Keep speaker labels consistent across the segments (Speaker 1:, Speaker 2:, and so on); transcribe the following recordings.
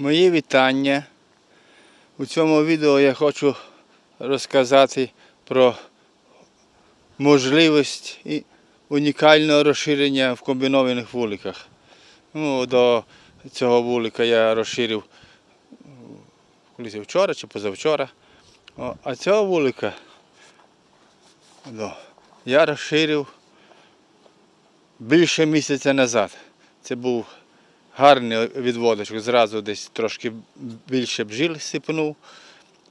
Speaker 1: Мої вітання. У цьому відео я хочу розказати про можливість і унікального розширення в комбінованих вуликах. Ну, до цього вулика я розширив колись вчора чи позавчора. А цього вулика я розширив більше місяця назад. Це був гарний відводочок. Зразу десь трошки більше бджіл сипнув,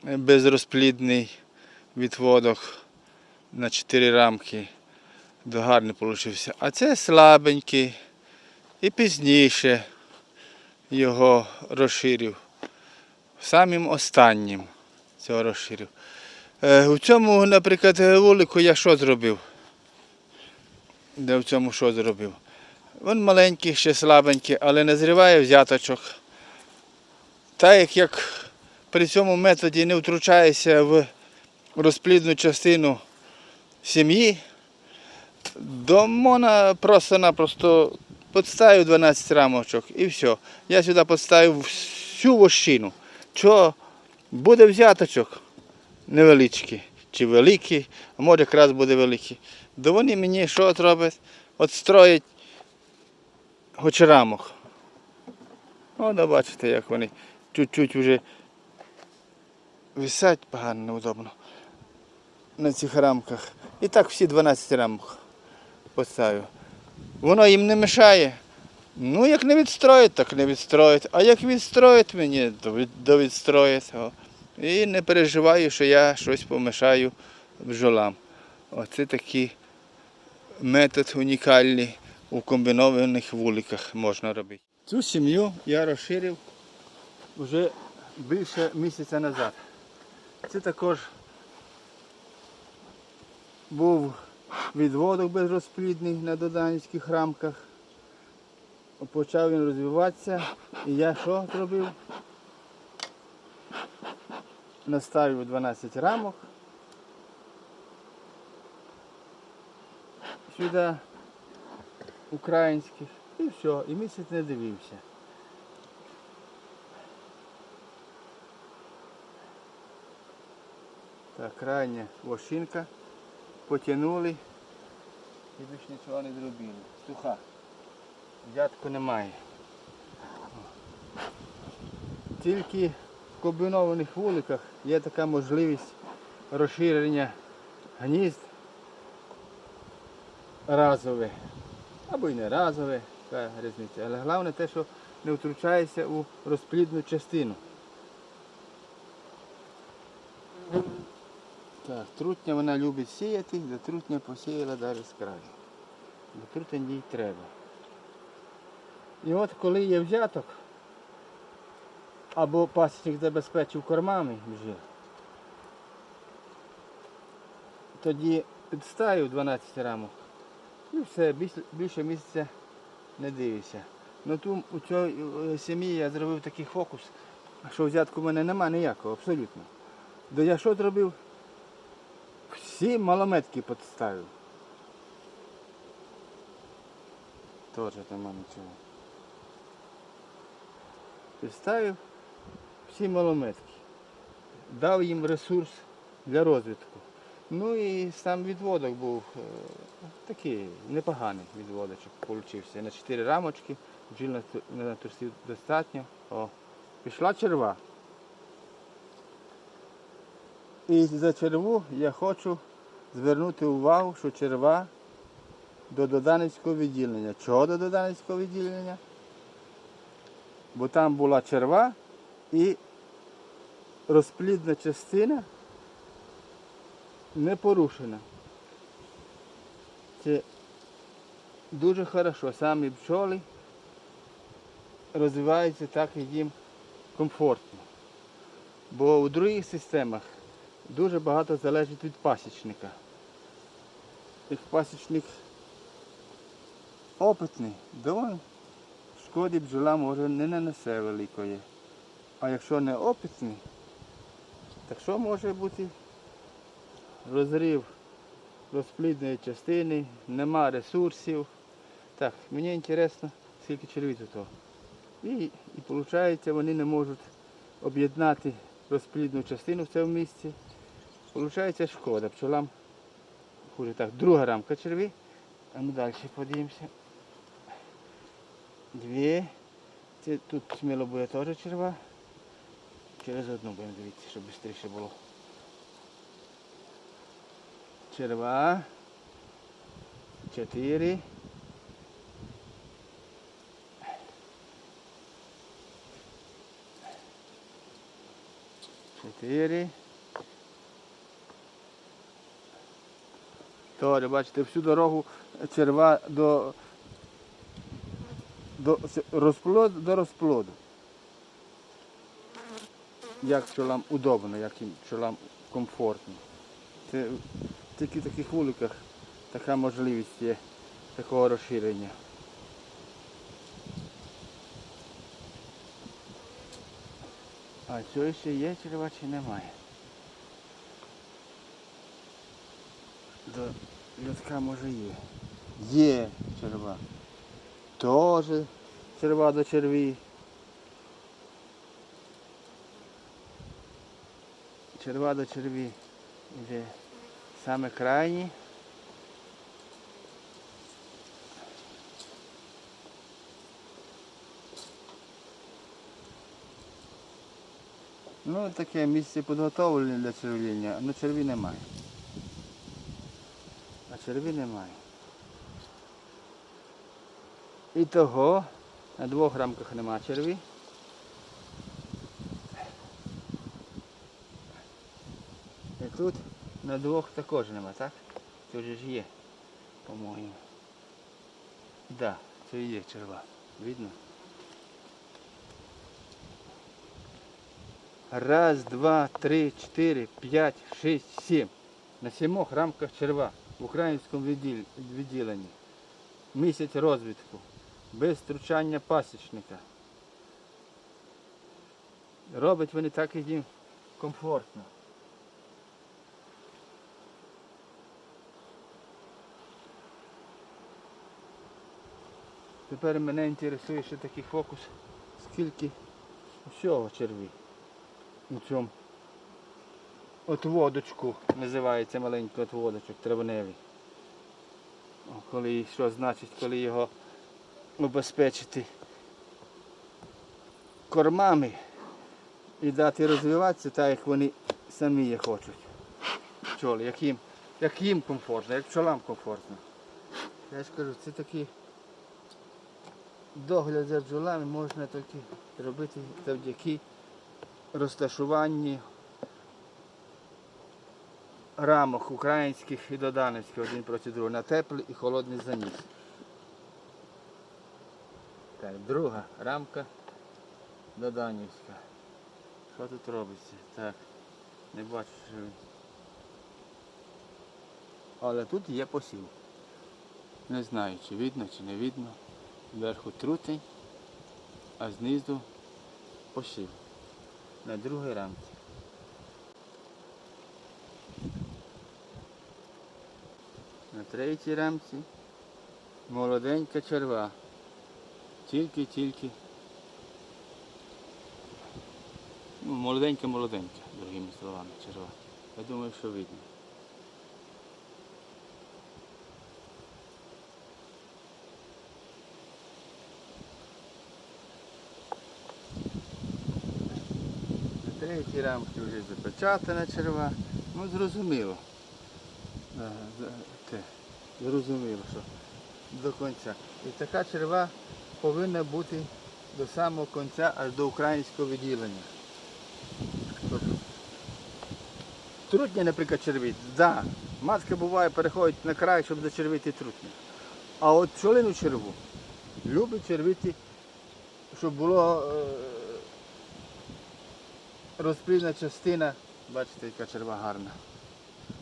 Speaker 1: е, безрозплідний відводок на 4 рамки. Гарний вийшов. А це слабенький. І пізніше його розширив. Самим останнім цього розширив. Е, У цьому, наприклад, вулику я що зробив? Де в цьому що зробив? Він маленький, ще слабенький, але назріває взяточок. Так як, при цьому методі не втручаєшся в розплідну частину сім'ї, до можна просто-напросто підставив 12 рамочок і все. Я сюди підставив всю вощину. Що буде взяточок невеличкий чи великий, а може якраз буде великий. То вони мені що от роблять? От строять хоч рамок. О, бачите, як вони чуть-чуть вже висять погано неудобно на цих рамках. І так всі 12 рамок поставив. Воно їм не мешає. Ну, як не відстроїть, так не відстроїть. А як відстроїть мені, то від-. І не переживаю, що я щось помішаю бджолам. Оце такий метод унікальний у комбінованих вуликах можна робити. Цю сім'ю я розширив вже більше місяця назад. Це також був відводок безрозплідний на доданівських рамках. Почав він розвиватися. І я що зробив? Наставив 12 рамок. Сюди українських. І все, і місяць не дивився. Так, крайня вощинка. Потягнули і більш нічого не зробили. Суха. Взятку немає. Тільки в комбінованих вуликах є така можливість розширення гнізд разове. Або й не разове, яка різниця. Але головне те, що не втручається у розплідну частину. Так, трутня вона любить сіяти, до трутня посіяла навіть з краю. Бо трутень їй треба. І от коли є взяток, або пасічник забезпечив кормами бджіл, тоді підставив 12 рамок і все, більше, місяця не дивишся. Ну тут у цій е, сім'ї я зробив такий фокус, що взятку в мене нема ніякого, абсолютно. То я що зробив? Всі малометки підставив. Теж нема нічого. Підставив всі малометки. Дав їм ресурс для розвитку. Ну і сам відводок був е, такий непоганий відводочок получився. На 4 рамочки, бджіл на турсів достатньо. О, пішла черва. І за черву я хочу звернути увагу, що черва до Доданецького відділення. Чого до Доданецького відділення? Бо там була черва і розплідна частина не порушена. Це дуже хорошо. Самі пчоли розвиваються так, як їм комфортно. Бо у других системах дуже багато залежить від пасічника. Як пасічник опитний, він шкоди бджолам може не нанесе великої. А якщо не опитний, так що може бути розрив розплідної частини, нема ресурсів. Так, мені цікаво, скільки черві тут. І, і виходить, вони не можуть об'єднати розплідну частину в цьому місці. Получається шкода. Пчолам хуже так. Друга рамка черві. А ми далі подивимося. Дві. Це тут сміло буде теж черва. Через одну будемо дивитися, щоб швидше було. Черва. Чотири. Чотири. Добре, бачите, всю дорогу черва до, до розплоду до розплоду. Як пчолам удобно, як їм пчолам комфортно. Це тільки в таких вуликах така можливість є такого розширення. А що ще є черва чи немає? До льотка може є. Є черва. Тоже черва до черві. Черва до черві йде саме крайні. Ну, таке місце підготовлене для червіння, але черві немає. А черві немає. І того на двох рамках нема черві. І тут на двох також нема, так? Тут же ж є, по-моєму. Так, це і є черва. Видно? Раз, два, три, чотири, п'ять, шість, сім. На сімох рамках черва в українському відділенні. Місяць розвитку. Без втручання пасічника. Робить вони так і їм комфортно. Тепер мене інтересує ще такий фокус, скільки всього черві у цьому отводочку, називається маленький отводочок травневий. Коли що значить, коли його убезпечити кормами і дати розвиватися так, як вони самі хочуть. Пчоли, як їм, як їм комфортно, як пчолам комфортно. Я ж кажу, це такий догляд за бджолами можна тільки робити завдяки розташуванні рамок українських і доданівських один проти другого на теплий і холодний заніс. Так, друга рамка доданівська. Що тут робиться? Так, не бачу, що він. Але тут є посів. Не знаю, чи видно, чи не видно. Зверху трутень, а знизу посів. На другій рамці. На третій рамці молоденька черва. Тільки-тільки. Ну, молоденька-молоденька, другими словами, черва. Я думаю, що видно. Третій рамці вже запечатана черва. Ну зрозуміло. Е, Зрозуміло, що до кінця. І така черва повинна бути до самого кінця, аж до українського відділення. Тобто, Трутня, наприклад, червить. Да, матка буває переходить на край, щоб зачервити трутня. А от пчолину черву любить червити, щоб було е, розплідна частина, бачите, яка черва гарна.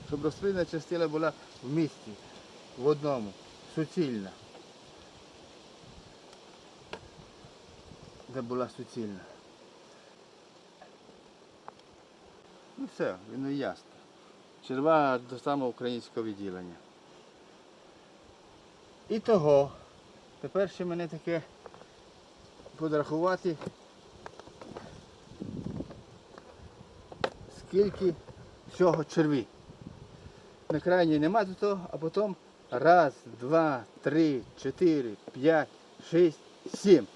Speaker 1: Щоб розплідна частина була в місті, в одному, суцільна. Де була суцільна. Ну все, воно ясно. Черва до самого українського відділення. І того, тепер ще мене таке подрахувати, скільки всього черві. На крайній нема до того, а потім раз, два, три, чотири, п'ять, шість, сім.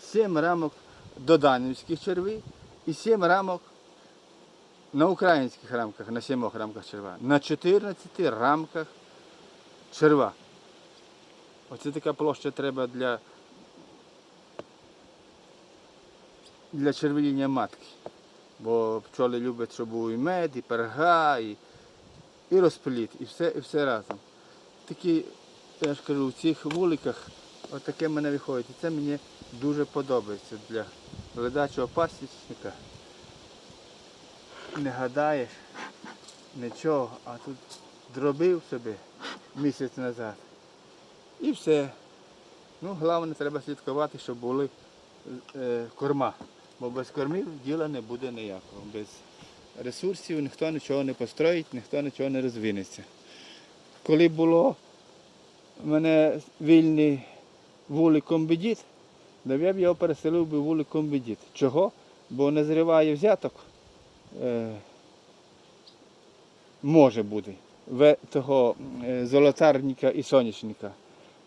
Speaker 1: Сім рамок доданівських черві і сім рамок на українських рамках, на сімох рамках черва. На 14 рамках черва. Оце така площа треба для, для червіління матки. Бо пчоли люблять, щоб був і мед, і перга, і, і розпліт, і все, і все разом. Такі, я ж кажу, в цих вуликах отаке в мене виходить. І це мені дуже подобається для ледачого пасічника. Не гадаєш нічого, а тут дробив собі місяць назад. І все. Ну, головне, треба слідкувати, щоб були е, корма. Бо без кормів діла не буде ніякого. Без ресурсів ніхто нічого не построїть, ніхто нічого не розвинеться. Коли було в мене вільний вулик комбідіт, то я б його переселив би вулик комбідіт. Чого? Бо не зриває взяток. Е, може бути того е, золотарника і сонячника.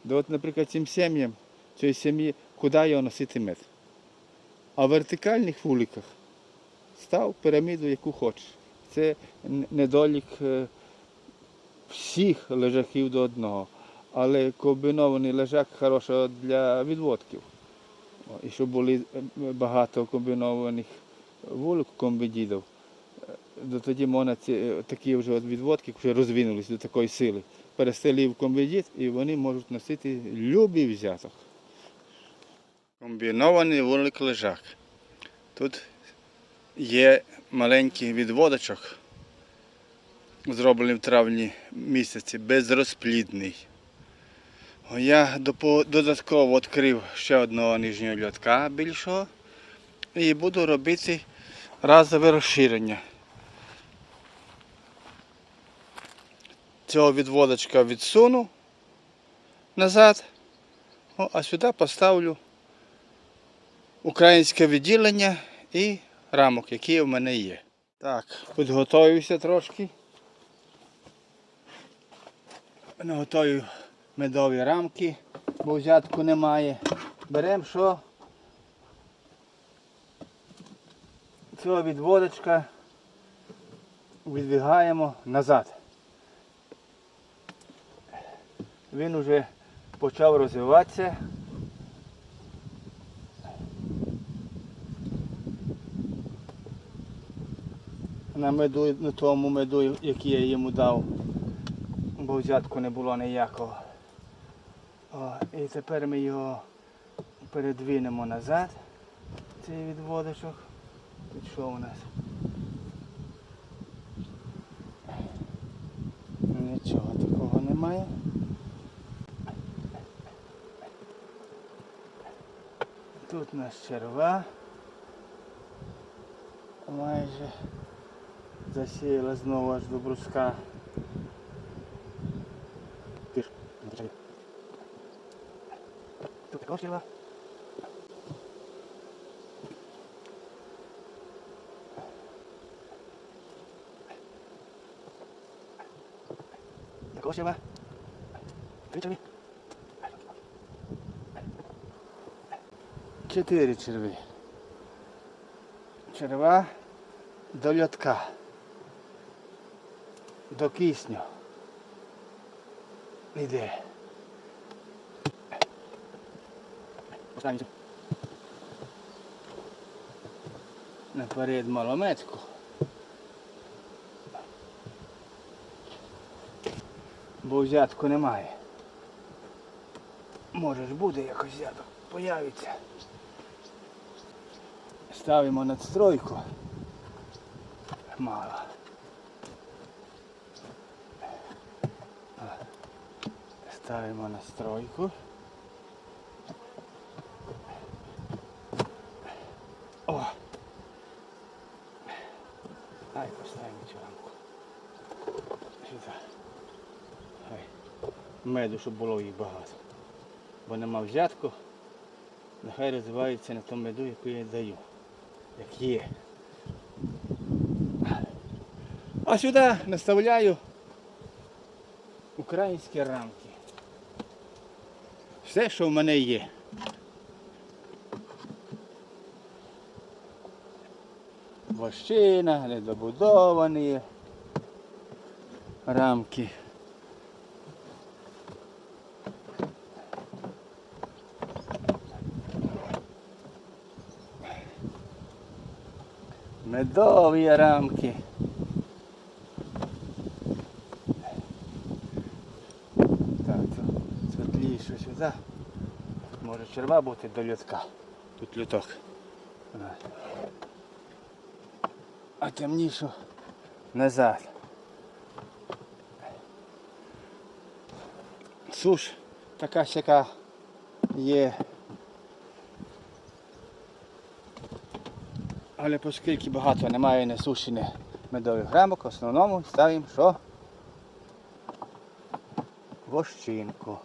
Speaker 1: От, наприклад, цим сім'ям, цієї сім'ї, куди його носити мед. А в вертикальних вуликах став піраміду, яку хочеш. Це недолік е, всіх лежаків до одного. Але комбінований лежак хороший для відводків. І щоб були е, багато комбінованих вулик комбідідів, то тоді можна ці, е, такі вже відводки вже розвинулись до такої сили. Перестелив комбідіт і вони можуть носити любий взяток. Комбінований вулик лежак. Тут є маленький відводочок, зроблений в травні місяці, безрозплідний. Я додатково відкрив ще одного нижнього льотка більшого і буду робити разове розширення. Цього відводочка відсуну назад, а сюди поставлю українське відділення і рамок, які в мене є. Так, підготуюся трошки. Наготую медові рамки, бо взятку немає. Беремо що? Цього відводочка відвігаємо назад. Він вже почав розвиватися. На меду, на тому меду, який я йому дав, бо взятку не було ніякого. О, і тепер ми його передвинемо назад, цей відводочок. Тут що у нас? Нічого такого немає. Тут у нас черва. Майже засіяла знову аж до бруска. Тут черва. Три черви. Чотири черви. Черва до льотка. До кисню. Іде. Останню. Наперед малометку. Бо взятку немає. Може ж буде якось взяток. Появиться. Ставимо надстройку. Мало. Ставимо настройку. О! Ай, поставимо цю рамку. Сюди. Меду, щоб було їх багато. Бо нема взятку. Нехай розвиваються на тому меду, яку я даю. Як є. А сюди наставляю українські рамки. Все, що в мене є. Вощина, недобудовані рамки. Медові рамки. Так, це сюди. Може черва бути до лютка. Тут люток. А. Темнішу назад. Суш така сяка є. Але оскільки багато немає несушених медових рамок, в основному ставимо що? Вощинку.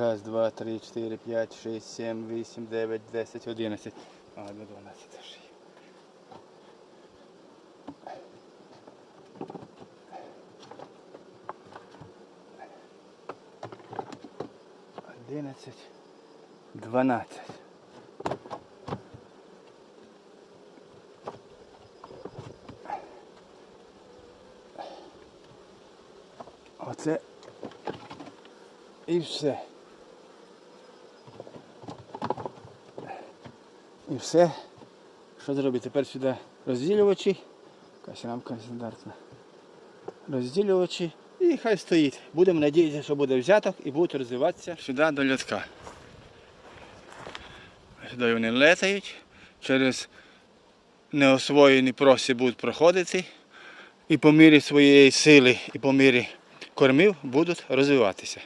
Speaker 1: Раз, два, три, чотири, п'ять, шість, сім, вісім, дев'ять, десять, одинадцять. А, до дванадцяти вже є. Одинадцять, дванадцять. Оце і все. І все. Що зробити? Тепер сюди розділювачі. Якась рамка стандартна. Розділювачі. І хай стоїть. Будемо надіятися, що буде взяток і будуть розвиватися сюди до льотка. Сюди вони летають, через неосвоєні просі будуть проходити. І по мірі своєї сили, і по мірі кормів будуть розвиватися.